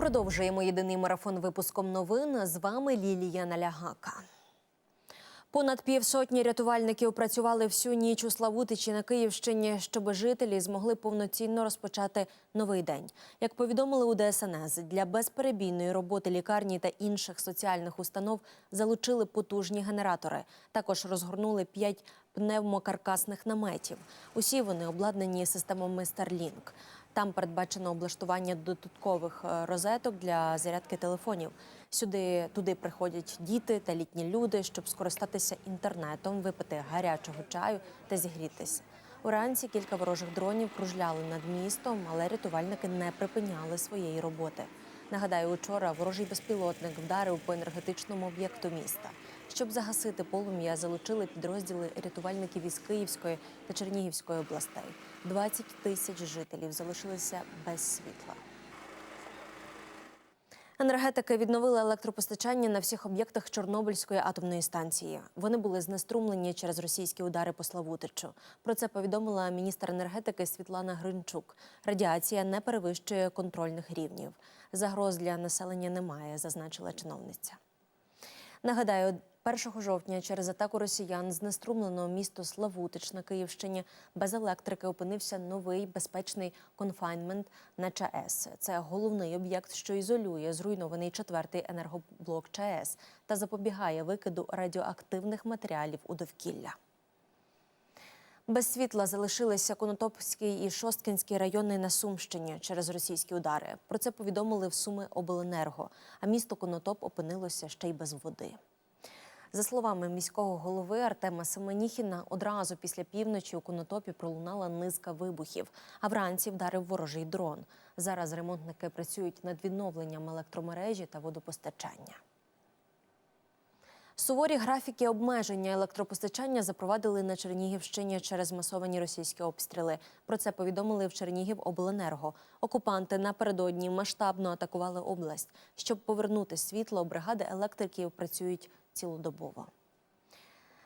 Продовжуємо єдиний марафон випуском новин. З вами Лілія Налягака. Понад півсотні рятувальників працювали всю ніч у Славутичі на Київщині, щоб жителі змогли повноцінно розпочати новий день. Як повідомили у ДСНС, для безперебійної роботи лікарні та інших соціальних установ залучили потужні генератори. Також розгорнули п'ять пневмокаркасних наметів. Усі вони обладнані системами Starlink. Там передбачено облаштування додаткових е, розеток для зарядки телефонів. Сюди туди приходять діти та літні люди, щоб скористатися інтернетом, випити гарячого чаю та зігрітися. Уранці кілька ворожих дронів кружляли над містом, але рятувальники не припиняли своєї роботи. Нагадаю, учора ворожий безпілотник вдарив по енергетичному об'єкту міста. Щоб загасити полум'я, залучили підрозділи рятувальників із Київської та Чернігівської областей. 20 тисяч жителів залишилися без світла. Енергетики відновили електропостачання на всіх об'єктах Чорнобильської атомної станції. Вони були знеструмлені через російські удари по Славутичу. Про це повідомила міністр енергетики Світлана Гринчук. Радіація не перевищує контрольних рівнів. Загроз для населення немає, зазначила чиновниця. Нагадаю, 1 жовтня через атаку росіян знеструмленого місто Славутич на Київщині без електрики опинився новий безпечний конфайнмент на ЧАЕС. Це головний об'єкт, що ізолює зруйнований четвертий енергоблок ЧАЕС та запобігає викиду радіоактивних матеріалів у довкілля. Без світла залишилися Конотопський і Шосткінський райони на Сумщині через російські удари. Про це повідомили в Суми Обленерго. А місто Конотоп опинилося ще й без води. За словами міського голови Артема Семеніхіна, одразу після півночі у Конотопі пролунала низка вибухів, а вранці вдарив ворожий дрон. Зараз ремонтники працюють над відновленням електромережі та водопостачання. Суворі графіки обмеження електропостачання запровадили на Чернігівщині через масовані російські обстріли. Про це повідомили в Чернігів обленерго. Окупанти напередодні масштабно атакували область. Щоб повернути світло, бригади електриків працюють цілодобово.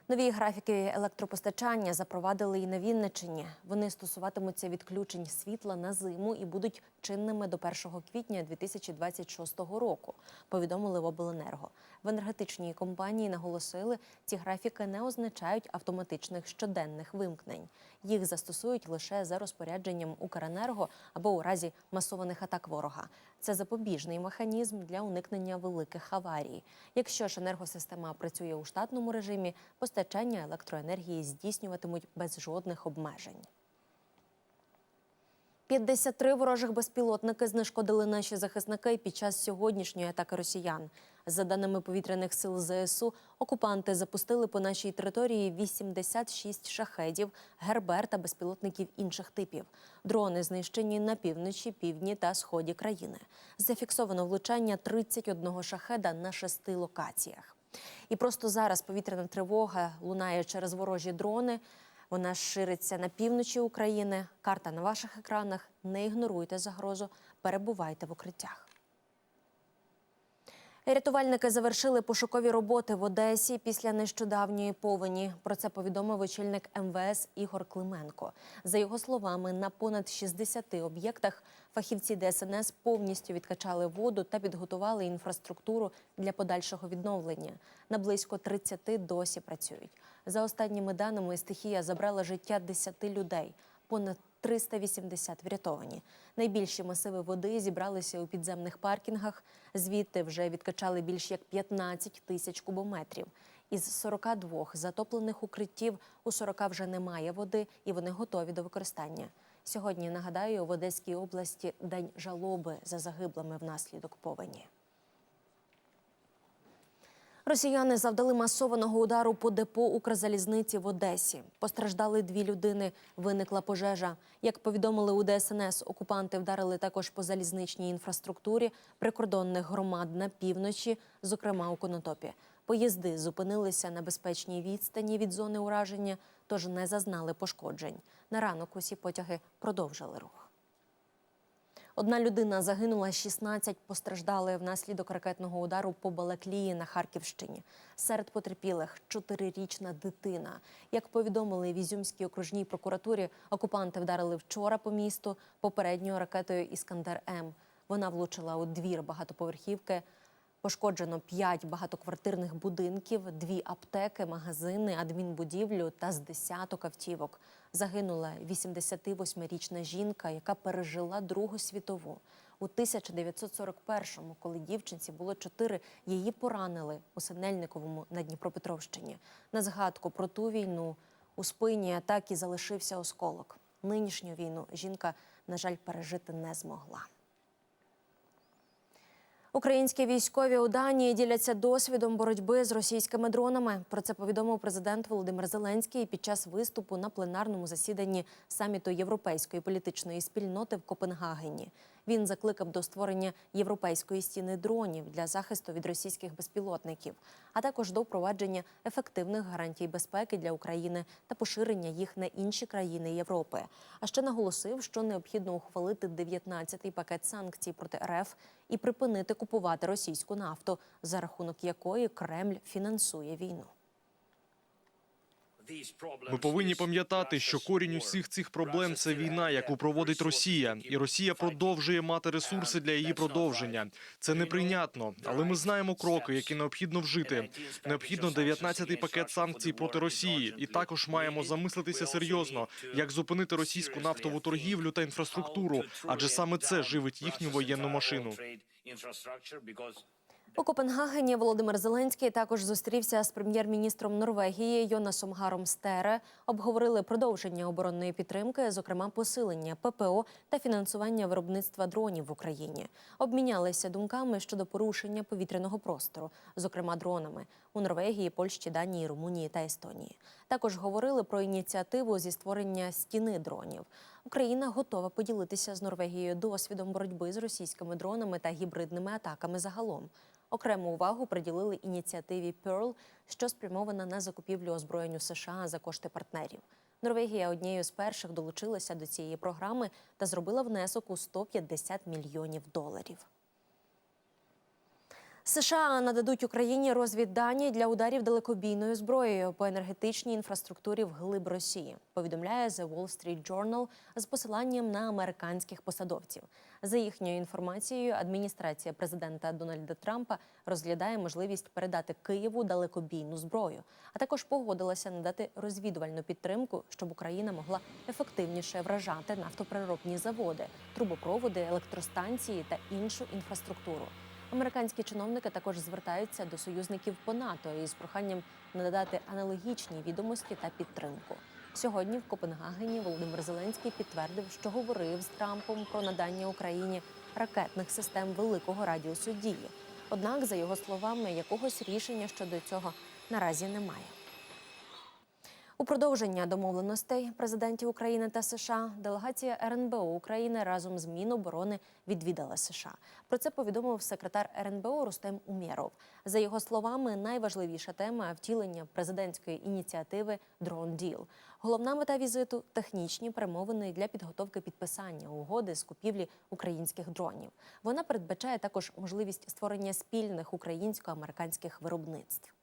Нові графіки електропостачання запровадили і на Вінниччині. Вони стосуватимуться відключень світла на зиму і будуть чинними до 1 квітня 2026 року. Повідомили в обленерго. В енергетичній компанії наголосили, ці графіки не означають автоматичних щоденних вимкнень. Їх застосують лише за розпорядженням Укренерго або у разі масованих атак ворога. Це запобіжний механізм для уникнення великих аварій. Якщо ж енергосистема працює у штатному режимі, постачання електроенергії здійснюватимуть без жодних обмежень. 53 ворожих безпілотники знешкодили наші захисники під час сьогоднішньої атаки росіян. За даними повітряних сил ЗСУ, окупанти запустили по нашій території 86 шахедів, гербер та безпілотників інших типів. Дрони знищені на півночі, півдні та сході країни. Зафіксовано влучання 31 шахеда на шести локаціях. І просто зараз повітряна тривога лунає через ворожі дрони. Вона шириться на півночі України. Карта на ваших екранах. Не ігноруйте загрозу, перебувайте в укриттях. Рятувальники завершили пошукові роботи в Одесі після нещодавньої повені. Про це повідомив очільник МВС Ігор Клименко. За його словами, на понад 60 об'єктах фахівці ДСНС повністю відкачали воду та підготували інфраструктуру для подальшого відновлення. На близько 30 досі працюють. За останніми даними, стихія забрала життя 10 людей. Понад 380 врятовані. Найбільші масиви води зібралися у підземних паркінгах. Звідти вже відкачали більш як 15 тисяч кубометрів. Із 42 затоплених укриттів у 40 вже немає води, і вони готові до використання. Сьогодні нагадаю, в Одеській області день жалоби за загиблими внаслідок повені. Росіяни завдали масованого удару по депо Укрзалізниці в Одесі. Постраждали дві людини. Виникла пожежа. Як повідомили у ДСНС, окупанти вдарили також по залізничній інфраструктурі прикордонних громад на півночі, зокрема у Конотопі. Поїзди зупинилися на безпечній відстані від зони ураження, тож не зазнали пошкоджень. На ранок усі потяги продовжили рух. Одна людина загинула, 16 постраждали внаслідок ракетного удару по Балаклії на Харківщині. Серед потерпілих чотирирічна дитина. Як повідомили в Ізюмській окружній прокуратурі, окупанти вдарили вчора по місту попередньою ракетою Іскандер М. Вона влучила у двір багатоповерхівки. Пошкоджено п'ять багатоквартирних будинків, дві аптеки, магазини, адмінбудівлю та з десяток автівок. Загинула 88-річна жінка, яка пережила Другу світову. У 1941-му, коли дівчинці було чотири, її поранили у Синельниковому на Дніпропетровщині. На згадку про ту війну у спині атаки залишився осколок. Нинішню війну жінка, на жаль, пережити не змогла. Українські військові у Данії діляться досвідом боротьби з російськими дронами. Про це повідомив президент Володимир Зеленський під час виступу на пленарному засіданні саміту Європейської політичної спільноти в Копенгагені. Він закликав до створення європейської стіни дронів для захисту від російських безпілотників, а також до впровадження ефективних гарантій безпеки для України та поширення їх на інші країни Європи. А ще наголосив, що необхідно ухвалити 19-й пакет санкцій проти РФ і припинити купувати російську нафту, за рахунок якої Кремль фінансує війну. Ми повинні пам'ятати, що корінь усіх цих проблем це війна, яку проводить Росія, і Росія продовжує мати ресурси для її продовження. Це неприйнятно, але ми знаємо кроки, які необхідно вжити. Необхідно 19-й пакет санкцій проти Росії, і також маємо замислитися серйозно, як зупинити російську нафтову торгівлю та інфраструктуру, адже саме це живить їхню воєнну машину. У Копенгагені Володимир Зеленський також зустрівся з прем'єр-міністром Норвегії Йонасом Гаром Стере. Обговорили продовження оборонної підтримки, зокрема посилення ППО та фінансування виробництва дронів в Україні. Обмінялися думками щодо порушення повітряного простору, зокрема дронами у Норвегії, Польщі, Данії, Румунії та Естонії. Також говорили про ініціативу зі створення стіни дронів. Україна готова поділитися з Норвегією досвідом боротьби з російськими дронами та гібридними атаками загалом. Окрему увагу приділили ініціативі Pearl, що спрямована на закупівлю озброєнь у США за кошти партнерів. Норвегія однією з перших долучилася до цієї програми та зробила внесок у 150 мільйонів доларів. США нададуть Україні розвіддані для ударів далекобійною зброєю по енергетичній інфраструктурі вглиб Росії. Повідомляє The Wall Street Journal з посиланням на американських посадовців. За їхньою інформацією, адміністрація президента Дональда Трампа розглядає можливість передати Києву далекобійну зброю, а також погодилася надати розвідувальну підтримку, щоб Україна могла ефективніше вражати нафтопереробні заводи, трубопроводи, електростанції та іншу інфраструктуру. Американські чиновники також звертаються до союзників по НАТО із проханням надати аналогічні відомості та підтримку. Сьогодні в Копенгагені Володимир Зеленський підтвердив, що говорив з Трампом про надання Україні ракетних систем великого радіусу дії. Однак, за його словами, якогось рішення щодо цього наразі немає. У продовження домовленостей президентів України та США делегація РНБО України разом з Міноборони відвідала США. Про це повідомив секретар РНБО Рустем Умєров. За його словами, найважливіша тема втілення президентської ініціативи Дрон Діл. Головна мета візиту технічні перемовини для підготовки підписання угоди з купівлі українських дронів. Вона передбачає також можливість створення спільних українсько-американських виробництв.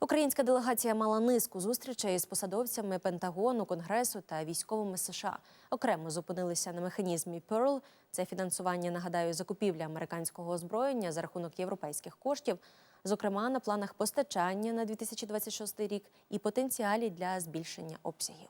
Українська делегація мала низку зустрічей з посадовцями Пентагону, Конгресу та військовими США. Окремо зупинилися на механізмі Pearl. Це фінансування, нагадаю, закупівля американського озброєння за рахунок європейських коштів, зокрема на планах постачання на 2026 рік і потенціалі для збільшення обсягів.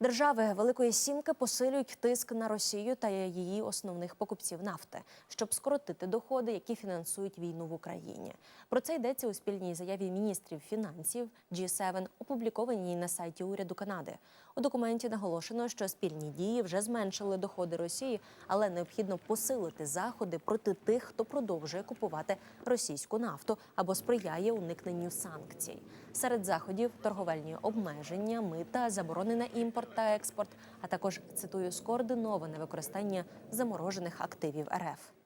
Держави Великої Сімки посилюють тиск на Росію та її основних покупців нафти, щоб скоротити доходи, які фінансують війну в Україні. Про це йдеться у спільній заяві міністрів фінансів G7, опублікованій на сайті уряду Канади. У документі наголошено, що спільні дії вже зменшили доходи Росії, але необхідно посилити заходи проти тих, хто продовжує купувати російську нафту або сприяє уникненню санкцій. Серед заходів торговельні обмеження, мита, заборони на імпорт та експорт, а також цитую скоординоване використання заморожених активів РФ.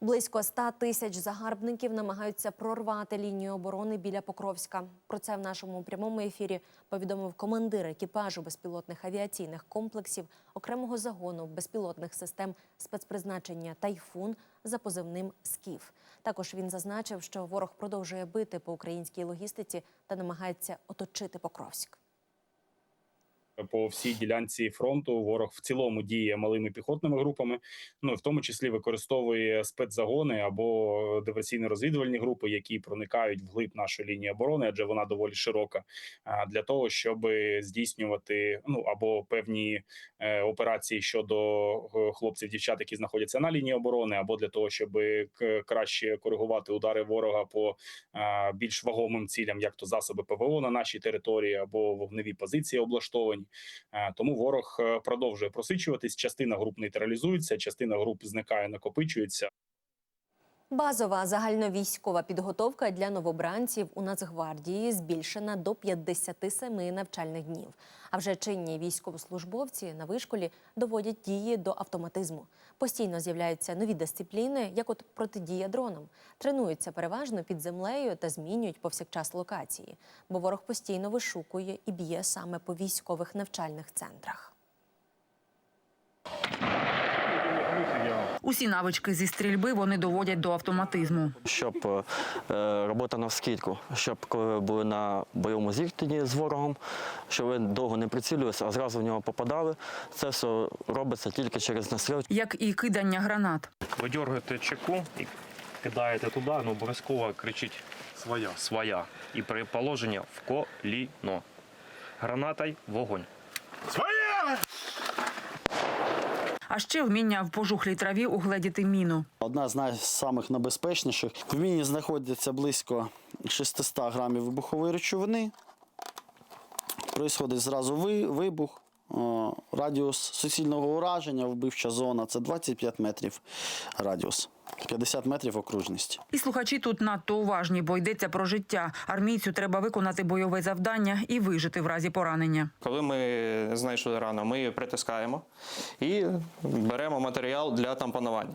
Близько 100 тисяч загарбників намагаються прорвати лінію оборони біля Покровська. Про це в нашому прямому ефірі повідомив командир екіпажу безпілотних авіаційних комплексів окремого загону безпілотних систем спецпризначення Тайфун за позивним СКІФ. Також він зазначив, що ворог продовжує бити по українській логістиці та намагається оточити Покровськ. По всій ділянці фронту. Ворог в цілому діє малими піхотними групами. Ну в тому числі використовує спецзагони або диверсійно-розвідувальні групи, які проникають вглиб нашої лінії оборони, адже вона доволі широка. Для того щоб здійснювати ну або певні е, операції щодо е, хлопців, дівчат, які знаходяться на лінії оборони, або для того, щоб краще коригувати удари ворога по більш вагомим цілям, як то засоби ПВО на нашій території або вогневі позиції облаштовані. Е, Тому ворог е, продовжує просичуватись. Частина груп нейтралізується, частина груп зникає, накопичується. Базова загальновійськова підготовка для новобранців у Нацгвардії збільшена до 57 навчальних днів. А вже чинні військовослужбовці на вишколі доводять дії до автоматизму. Постійно з'являються нові дисципліни, як от протидія дронам. Тренуються переважно під землею та змінюють повсякчас локації, бо ворог постійно вишукує і б'є саме по військових навчальних центрах. Усі навички зі стрільби вони доводять до автоматизму. щоб е, робота навскідку, щоб коли ви були на бойовому зіткненні з ворогом, щоб ви довго не прицілювалися, а зразу в нього попадали. Це все робиться тільки через настріл. як і кидання гранат. Ви дергаєте чеку і кидаєте туди, ну обов'язково кричить своя. своя. І при положенні в коліно. Гранатай вогонь. А ще вміння в пожухлій траві угледіти міну. Одна з найсамих небезпечніших. В міні знаходиться близько 600 грамів вибухової речовини. Происходить зразу вибух. Радіус суцільного ураження, вбивча зона це 25 метрів радіус, 50 метрів окружності. І слухачі тут надто уважні, бо йдеться про життя. Армійцю треба виконати бойове завдання і вижити в разі поранення. Коли ми знайшли рану, ми її притискаємо і беремо матеріал для тампонування.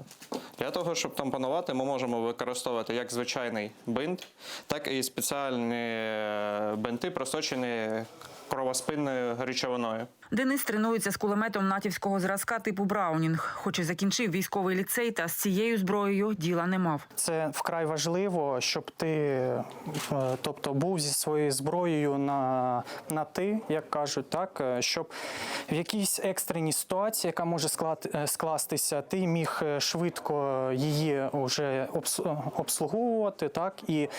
Для того, щоб тампонувати, ми можемо використовувати як звичайний бинт, так і спеціальні е, бинти, просочені кровоспинною речовиною. Денис тренується з кулеметом натівського зразка типу Браунінг. Хоч і закінчив військовий ліцей, та з цією зброєю діла не мав. Це вкрай важливо, щоб ти е, тобто, був зі своєю зброєю на, на ти, як кажуть, так, е, щоб в якійсь екстреній ситуації, яка може склад, е, скластися, ти міг швидко її вже обслуговувати так, і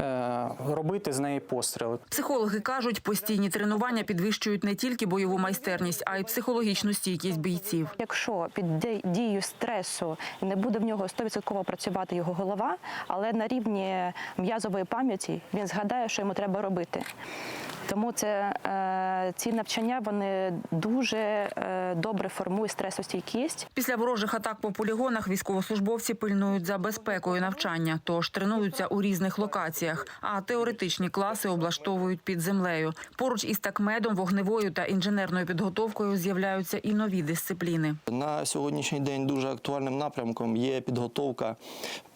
е, робити з неї постріли. Психологи кажуть, постійні тренування підвищують не тільки бойову майстерність, а й психологічну стійкість бійців. Якщо під дією стресу не буде в нього 100% працювати його голова, але на рівні м'язової пам'яті він згадає, що йому треба робити. Тому це е, ці навчання вони дуже е, добре формують стресостійкість. Після ворожих атак по полігонах військовослужбовці пильнують за безпекою навчання, тож тренуються у різних локаціях, а теоретичні класи облаштовують під землею. Поруч із такмедом, вогневою та інженерною підготовкою з'являються і нові дисципліни. На сьогоднішній день дуже актуальним напрямком є підготовка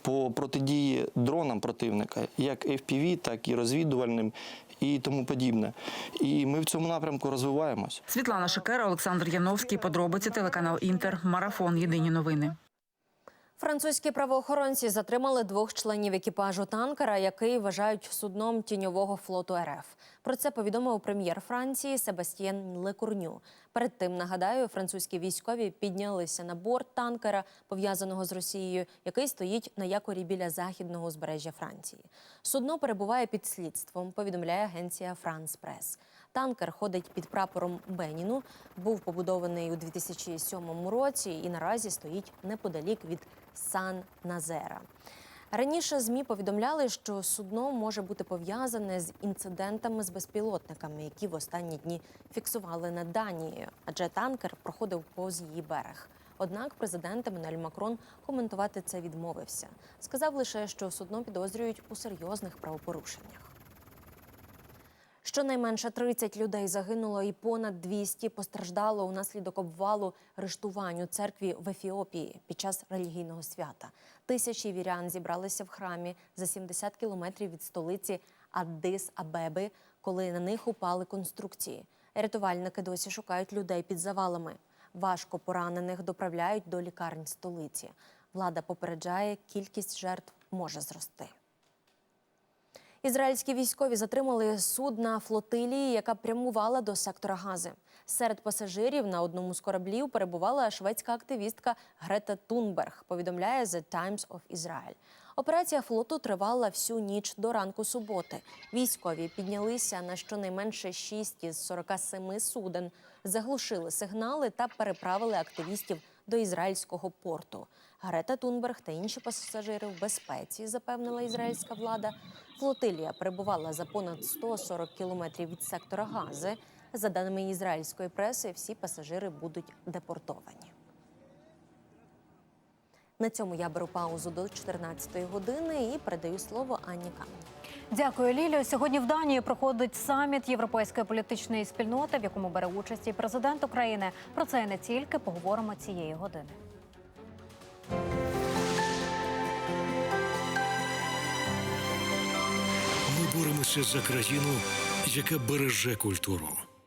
по протидії дронам противника, як FPV, так і розвідувальним і тому подібне. І ми в цьому напрямку розвиваємось. Світлана Шикера, Олександр Яновський. Подробиці телеканал Інтер. Марафон. Єдині новини. Французькі правоохоронці затримали двох членів екіпажу танкера, який вважають судном тіньового флоту РФ. Про це повідомив прем'єр Франції Себастьєн Лекурню. Перед тим нагадаю, французькі військові піднялися на борт танкера, пов'язаного з Росією, який стоїть на якорі біля західного узбережжя Франції. Судно перебуває під слідством. Повідомляє агенція Франс Прес. Танкер ходить під прапором Беніну, був побудований у 2007 році і наразі стоїть неподалік від Сан-Назера. Раніше ЗМІ повідомляли, що судно може бути пов'язане з інцидентами з безпілотниками, які в останні дні фіксували над Данією, адже танкер проходив повз її берег. Однак президент Еммануель Макрон коментувати це відмовився. Сказав лише, що судно підозрюють у серйозних правопорушеннях. Щонайменше 30 людей загинуло і понад 200 постраждало унаслідок обвалу рештувань у церкві в Ефіопії під час релігійного свята. Тисячі вірян зібралися в храмі за 70 кілометрів від столиці Аддис Абеби, коли на них упали конструкції. Рятувальники досі шукають людей під завалами. Важко поранених доправляють до лікарень столиці. Влада попереджає, кількість жертв може зрости. Ізраїльські військові затримали судна флотилії, яка прямувала до сектора Гази. Серед пасажирів на одному з кораблів перебувала шведська активістка Грета Тунберг. Повідомляє The Times of Israel. Операція флоту тривала всю ніч до ранку суботи. Військові піднялися на щонайменше 6 із 47 суден, заглушили сигнали та переправили активістів до ізраїльського порту. Грета Тунберг та інші пасажири в безпеці, запевнила ізраїльська влада. Флотилія перебувала за понад 140 кілометрів від сектора Гази. За даними ізраїльської преси, всі пасажири будуть депортовані. На цьому я беру паузу до 14-ї години і передаю слово Анні Камені. Дякую, Лілію. Сьогодні в Данії проходить саміт європейської політичної спільноти, в якому бере участь і президент України. Про це і не тільки поговоримо цієї години. Ми боремося за країну, яка береже культуру.